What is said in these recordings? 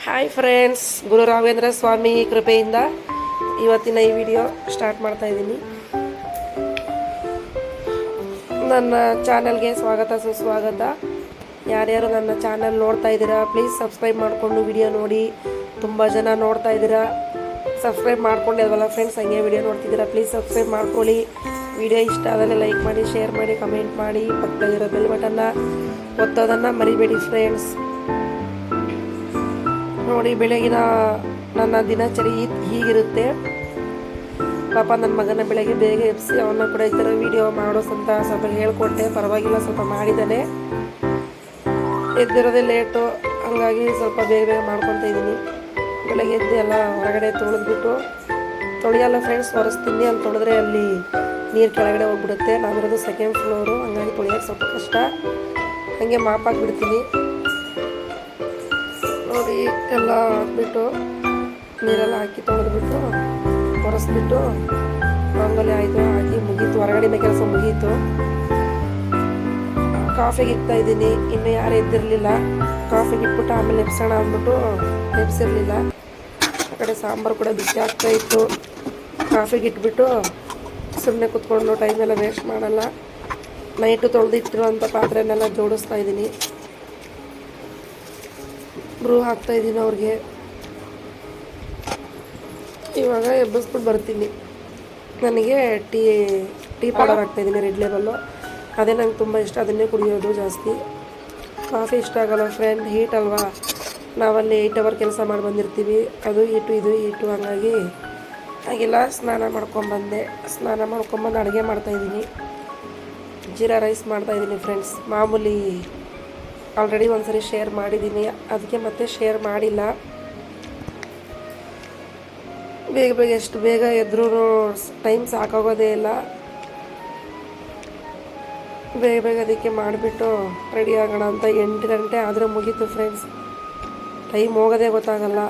Hi friends Guru Raghavendra Swami ಕೃಪೆಯಿಂದ ಇವತ್ತಿನ ಈ ವಿಡಿಯೋ ಸ್ಟಾರ್ಟ್ ಮಾಡ್ತಾ ಇದ್ದೀನಿ. ನನ್ನ ಚಾನಲ್ಗೆ ಸ್ವಾಗತ, ಸುಸ್ವಾಗತ. ಯಾರ್ಯಾರು ನನ್ನ ಚಾನಲ್ ನೋಡ್ತಾ ಇದ್ದೀರಾ ಪ್ಲೀಸ್ ಸಬ್ಸ್ಕ್ರೈಬ್ ಮಾಡಿಕೊಂಡು ವಿಡಿಯೋ ನೋಡಿ. ತುಂಬ ಜನ ನೋಡ್ತಾ ಇದ್ದೀರಾ. ಸಬ್ಸ್ಕ್ರೈಬ್ ಮಾಡ್ಕೊಂಡಿಲ್ವಲ್ಲ ಫ್ರೆಂಡ್ಸ್ ಹಂಗೆ ವಿಡಿಯೋ ನೋಡ್ತಿದ್ದೀರಾ ಪ್ಲೀಸ್ ಸಬ್ಸ್ಕ್ರೈಬ್ ಮಾಡ್ಕೊಳ್ಳಿ. ವಿಡಿಯೋ ಇಷ್ಟ ಆದರೆ ಲೈಕ್ ಮಾಡಿ ಶೇರ್ ಮಾಡಿ ಕಮೆಂಟ್ ಮಾಡಿ, ಪಕ್ಕದಲ್ಲಿರೋ ಬೆಲ್ ಬಟನ್ನ ಒತ್ತೋದನ್ನು ಮರಿಬೇಡಿ ಫ್ರೆಂಡ್ಸ್ ನೋಡಿ ಬೆಳಗಿನ ನನ್ನ ದಿನಚರಿ ಹೀಗಿರುತ್ತೆ. ಪಾಪ ನನ್ನ ಮಗನ ಬೆಳಗ್ಗೆ ಬೇಗ ಎಬ್ಸಿ ಅವನ್ನ ಕೂಡ ಈ ಥರ ವೀಡಿಯೋ ಮಾಡೋಸ್ ಅಂತ ಸ್ವಲ್ಪ ಹೇಳ್ಕೊಟ್ಟೆ. ಪರವಾಗಿಲ್ಲ, ಸ್ವಲ್ಪ ಮಾಡಿದ್ದಾನೆ. ಎದ್ದಿರೋದೇ ಲೇಟು ಹಂಗಾಗಿ ಸ್ವಲ್ಪ ಬೇಗ ಬೇಗ ಮಾಡ್ಕೊತ ಇದ್ದೀನಿ. ಬೆಳಗ್ಗೆ ಎದ್ದು ಎಲ್ಲ ಹೊರಗಡೆ ತೊಳೆದ್ಬಿಟ್ಟು. ತೊಳೆಯಲ್ಲ ಫ್ರೆಂಡ್ಸ್ ಒರೆಸ್ತೀನಿ ಅಲ್ಲಿ ತೊಳೆದ್ರೆ ಅಲ್ಲಿ ನೀರು ಕೆಳಗಡೆ ಹೋಗ್ಬಿಡುತ್ತೆ. ನಾವಿರೋದು ಸೆಕೆಂಡ್ ಫ್ಲೋರು ಹಂಗಾಗಿ ತೊಳೆಯೋಕ್ಕೆ ಸ್ವಲ್ಪ ಕಷ್ಟ. ಹಾಗೆ ಮಾಪಾಕ್ಬಿಡ್ತೀನಿ ನೋಡಿ ಎಲ್ಲ ಹಾಕ್ಬಿಟ್ಟು, ನೀರೆಲ್ಲ ಹಾಕಿ ತೊಳೆದ್ಬಿಟ್ಟು ಒರೆಸ್ಬಿಟ್ಟು ರಂಗೋಲಿ ಆಯಿತು ಹಾಕಿ ಮುಗೀತು. ಹೊರಗಡೆನೇ ಕೆಲಸ ಮುಗೀತು. ಕಾಫಿಗೆ ಇಕ್ತಾ ಇದ್ದೀನಿ. ಇನ್ನು ಯಾರು ಎದ್ದಿರಲಿಲ್ಲ. ಕಾಫಿಗೆ ಇಟ್ಬಿಟ್ಟು ಆಮೇಲೆ ನೆಪ್ಸೋಣ ಅಂದ್ಬಿಟ್ಟು ನೆಪ್ಸಿರಲಿಲ್ಲ ಆ ಕಡೆ ಸಾಂಬಾರು ಕೂಡ ಬಿಸಿ ಆಗ್ತಾ ಇತ್ತು. ಕಾಫಿಗೆ ಇಟ್ಬಿಟ್ಟು ಸುಮ್ಮನೆ ಕುತ್ಕೊಂಡು ಟೈಮೆಲ್ಲ ವೇಸ್ಟ್ ಮಾಡಲ್ಲ. ನೈಟು ತೊಳೆದಿಟ್ಟಿರುವಂಥ ಪಾತ್ರೆನೆಲ್ಲ ಜೋಡಿಸ್ತಾ ಇದ್ದೀನಿ. ಬ್ರೂ ಹಾಕ್ತಾ ಇದ್ದೀನಿ ಅವ್ರಿಗೆ. ಇವಾಗ ಎಬ್ಬಿಸ್ಬಿಟ್ಟು ಬರ್ತೀನಿ. ನನಗೆ ಟೀ ಟೀ ಪೌಡರ್ ಹಾಕ್ತಾಯಿದ್ದೀನಿ ರೆಡ್ ಲೇಬಲ್ಲು ಅದೇ ನಂಗೆ ತುಂಬ ಇಷ್ಟ, ಅದನ್ನೇ ಕುಡಿಯೋದು ಜಾಸ್ತಿ. ಕಾಫಿ ಇಷ್ಟ ಆಗಲ್ಲ ಫ್ರೆಂಡ್ ಹೀಟ್ ಅಲ್ವಾ? ನಾವಲ್ಲಿ ಏಯ್ಟ್ ಅವರ್ ಕೆಲಸ ಮಾಡಿ ಬಂದಿರ್ತೀವಿ. ಅದು ಹೀಟು ಇದು ಹೀಟು ಹಂಗಾಗಿ ಹಾಗೆಲ್ಲ ಸ್ನಾನ ಮಾಡ್ಕೊಂಬಂದೆ ಸ್ನಾನ ಮಾಡ್ಕೊಂಬಂದು ಅಡುಗೆ ಮಾಡ್ತಾಯಿದ್ದೀನಿ ಜೀರಾ ರೈಸ್ ಮಾಡ್ತಾಯಿದ್ದೀನಿ ಫ್ರೆಂಡ್ಸ್ ಮಾಮೂಲಿ ಆಲ್ರೆಡಿ ಒಂದ್ಸರಿ ಶೇರ್ ಮಾಡಿದ್ದೀನಿ. ಅದಕ್ಕೆ ಮತ್ತೆ ಶೇರ್ ಮಾಡಿಲ್ಲ. ಬೇಗ ಬೇಗ ಎಷ್ಟು ಬೇಗ ಎದ್ರೂ ಟೈಮ್ ಸಾಕಾಗೋದೇ ಇಲ್ಲ. ಬೇಗ ಬೇಗ ಅದಕ್ಕೆ ಮಾಡಿಬಿಟ್ಟು ರೆಡಿ ಆಗೋಣ ಅಂತ ಎಂಟು ಗಂಟೆ ಆದರೆ ಮುಗೀತು ಫ್ರೆಂಡ್ಸ್ ಟೈಮ್ ಹೋಗೋದೇ ಗೊತ್ತಾಗಲ್ಲ.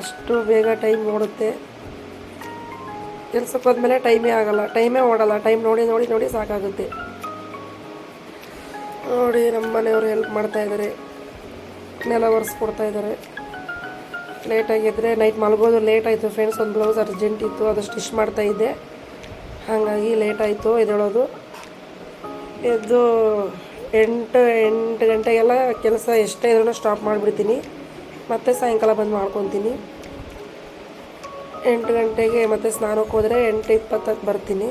ಅಷ್ಟು ಬೇಗ ಟೈಮ್ ಓಡುತ್ತೆ. ಕೆಲಸಕ್ಕೆ ಹೋದ್ಮೇಲೆ ಟೈಮೇ ಆಗಲ್ಲ. ಟೈಮೇ ಓಡಲ್ಲ. ಟೈಮ್ ನೋಡಿ ನೋಡಿ ನೋಡಿ ಸಾಕಾಗುತ್ತೆ. ನೋಡಿ ನಮ್ಮ ಮನೆಯವರು ಹೆಲ್ಪ್ ಮಾಡ್ತಾ ಇದ್ದಾರೆ. ನೆಲ ಒರೆಸ್ಕೊಡ್ತಾ ಇದ್ದಾರೆ. ಲೇಟಾಗಿ ಎದ್ದರೆ ನೈಟ್ ಮಲಗೋದು ಲೇಟ್ ಆಯಿತು ಫ್ರೆಂಡ್ಸ್ ಒಂದು ಬ್ಲೌಸ್ ಅರ್ಜೆಂಟ್ ಇತ್ತು ಅದು ಸ್ಟಿಚ್ ಮಾಡ್ತಾ ಇದ್ದೆ. ಹಾಗಾಗಿ ಲೇಟ್ ಆಯಿತು ಎದ್ದೇಳೋದು. ಎದ್ದು ಎಂಟು ಎಂಟು ಗಂಟೆಗೆಲ್ಲ ಕೆಲಸ ಎಷ್ಟೇ ಇದ್ರೂ ಸ್ಟಾಪ್ ಮಾಡಿಬಿಡ್ತೀನಿ. ಮತ್ತೆ ಸಾಯಂಕಾಲ ಬಂದು ಮಾಡ್ಕೊತೀನಿ. ಎಂಟು ಗಂಟೆಗೆ ಮತ್ತೆ ಸ್ನಾನಕ್ಕೆ ಹೋದರೆ ಎಂಟು ಇಪ್ಪತ್ತಕ್ಕೆ ಬರ್ತೀನಿ.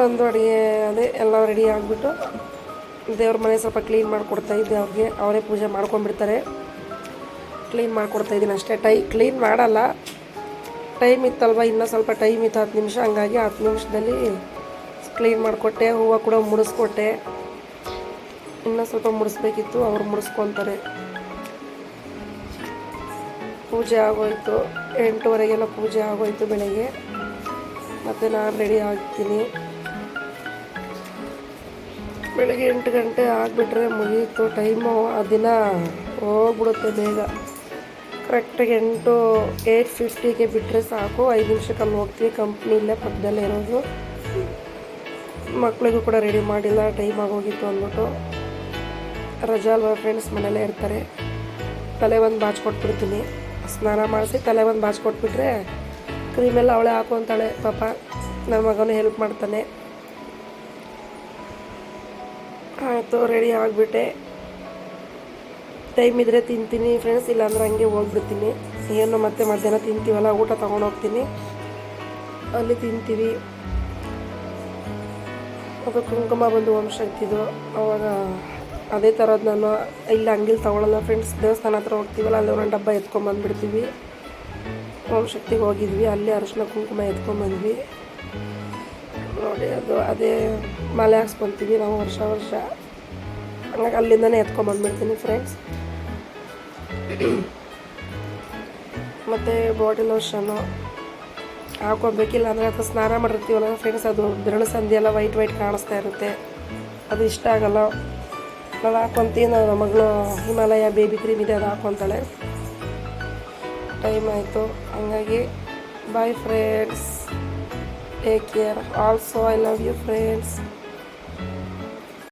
ಬಂದು ಅಡುಗೆ ಅದೇ ಎಲ್ಲ ರೆಡಿ ಆಗಿಬಿಟ್ಟು ದೇವ್ರ ಮನೆ ಸ್ವಲ್ಪ ಕ್ಲೀನ್ ಮಾಡಿಕೊಡ್ತಾ ಇದ್ದೆ ಅವ್ರಿಗೆ. ಅವರೇ ಪೂಜೆ ಮಾಡ್ಕೊಂಡ್ಬಿಡ್ತಾರೆ. ಕ್ಲೀನ್ ಇದ್ದೀನಿ ಅಷ್ಟೇ. ಟೈ ಕ್ಲೀನ್ ಮಾಡಲ್ಲ. ಟೈಮ್ ಇತ್ತಲ್ವ? ಇನ್ನೂ ಸ್ವಲ್ಪ ಟೈಮ್ ಇತ್ತು, ಹತ್ತು ನಿಮಿಷ. ಹಂಗಾಗಿ ಹತ್ತು ನಿಮಿಷದಲ್ಲಿ ಕ್ಲೀನ್ ಮಾಡಿಕೊಟ್ಟೆ. ಹೂವು ಕೂಡ ಮುಡಿಸ್ಕೊಟ್ಟೆ. ಇನ್ನೂ ಸ್ವಲ್ಪ ಮುಡಿಸ್ಬೇಕಿತ್ತು. ಅವ್ರು ಮುಡಿಸ್ಕೊತಾರೆ. ಪೂಜೆ ಆಗೋಯ್ತು. ಎಂಟುವರೆಗೆಲ್ಲ ಪೂಜೆ ಆಗೋಯ್ತು ಬೆಳಗ್ಗೆ. ಮತ್ತು ನಾನು ರೆಡಿ ಆಗ್ತೀನಿ. ಬೆಳಗ್ಗೆ ಎಂಟು ಗಂಟೆ ಆಗಿಬಿಟ್ರೆ ಮುಗೀತು. ಟೈಮು ಆ ದಿನ ಹೋಗ್ಬಿಡುತ್ತೆ ಬೇಗ. ಕರೆಕ್ಟಾಗಿ ಎಂಟು ಏಯ್ಟ್ ಫಿಫ್ಟಿಗೆ ಬಿಟ್ಟರೆ ಸಾಕು. ಐದು ನಿಮಿಷಕ್ಕೆ ಅಲ್ಲಿ ಹೋಗ್ತೀವಿ. ಕಂಪ್ನಿ ಇಲ್ಲೇ ಪಕ್ಕದಲ್ಲೇ ಇರೋದು. ಮಕ್ಕಳಿಗೂ ಕೂಡ ರೆಡಿ ಮಾಡಿಲ್ಲ. ಟೈಮ್ ಆಗೋಗಿತ್ತು ಅಂದ್ಬಿಟ್ಟು ರಜಾ ಅಲ್ವಾ ಫ್ರೆಂಡ್ಸ್ ಮನೆಯಲ್ಲೇ ಇರ್ತಾರೆ. ತಲೆ ಒಂದು ಬಾಚ್ಕೊಟ್ಬಿಡ್ತೀನಿ ಸ್ನಾನ ಮಾಡಿಸಿ ತಲೆ ಒಂದು ಬಾಚ್ಕೊಟ್ಬಿಟ್ರೆ ಕ್ರೀಮೆಲ್ಲ ಅವಳೇ ಹಾಕೊಂತಾಳೆ ಪಾಪ. ನನ್ನ ಮಗನೂ ಹೆಲ್ಪ್ ಮಾಡ್ತಾನೆ. ಆಯಿತು ರೆಡಿ ಆಗಿಬಿಟ್ಟೆ. ಟೈಮ್ ಇದ್ದರೆ ತಿಂತೀನಿ ಫ್ರೆಂಡ್ಸ್ ಇಲ್ಲಾಂದ್ರೆ ಹಂಗೆ ಹೋಗ್ಬಿಡ್ತೀನಿ. ಏನು ಮತ್ತೆ ಮಧ್ಯಾಹ್ನ ತಿಂತೀವಲ್ಲ, ಊಟ ತೊಗೊಂಡು ಹೋಗ್ತೀನಿ. ಅಲ್ಲಿ ತಿಂತೀವಿ. ಅದು ಕುಂಕುಮ ಬಂದು ವಂಶಕ್ತಿದು ಅವಾಗ ಅದೇ ಥರದ್ದು ನಾನು, ಇಲ್ಲಿ, ಹಂಗಿಲ್ ತೊಗೊಳಲ್ಲ ಫ್ರೆಂಡ್ಸ್ ದೇವಸ್ಥಾನ ಹತ್ರ ಹೋಗ್ತೀವಲ್ಲ, ಅಲ್ಲಿ ಒಂದು ಡಬ್ಬ ಎತ್ಕೊಂಬಂದ್ಬಿಡ್ತೀವಿ ಓಂ ಶಕ್ತಿಗೆ ಹೋಗಿದ್ವಿ, ಅಲ್ಲಿ ಅರಶಿನ ಕುಂಕುಮ ಎತ್ಕೊಂಬಂದ್ವಿ ನೋಡಿ, ಅದು ಅದೇ ಮಲೆ ಹಾಕ್ಸ್ಕೊತೀವಿ ನಾವು ವರ್ಷ ವರ್ಷ. ಹಂಗಾಗಿ ಅಲ್ಲಿಂದನೇ ಎತ್ಕೊಂಬಂದ್ಬಿಡ್ತೀನಿ ಫ್ರೆಂಡ್ಸ್ ಮತ್ತು ಬಾಡಿ ಲೋಷನ್ನು ಹಾಕೊಬೇಕಿಲ್ಲ ಅಂದರೆ ಅಥವಾ ಸ್ನಾನ ಮಾಡಿರ್ತೀವಲ್ಲ ಫ್ರೆಂಡ್ಸ್ ಅದು ಬೆರಳು ಸಂಧಿ ಎಲ್ಲ ವೈಟ್ ವೈಟ್ ಕಾಣಿಸ್ತಾ ಇರುತ್ತೆ. ಅದು ಇಷ್ಟ ಆಗಲ್ಲ. ನಾನು ಹಾಕೊತೀನಿ, ನನ್ನ ಮಗಳು ಹಿಮಾಲಯ ಬೇಬಿ ಕ್ರೀಮ್ ಇದೆ, ಅದು ಹಾಕ್ಕೊತಾಳೆ ಟೈಮ್ ಆಯಿತು. ಹಂಗಾಗಿ bye friends Take care. Also, I love you, friends.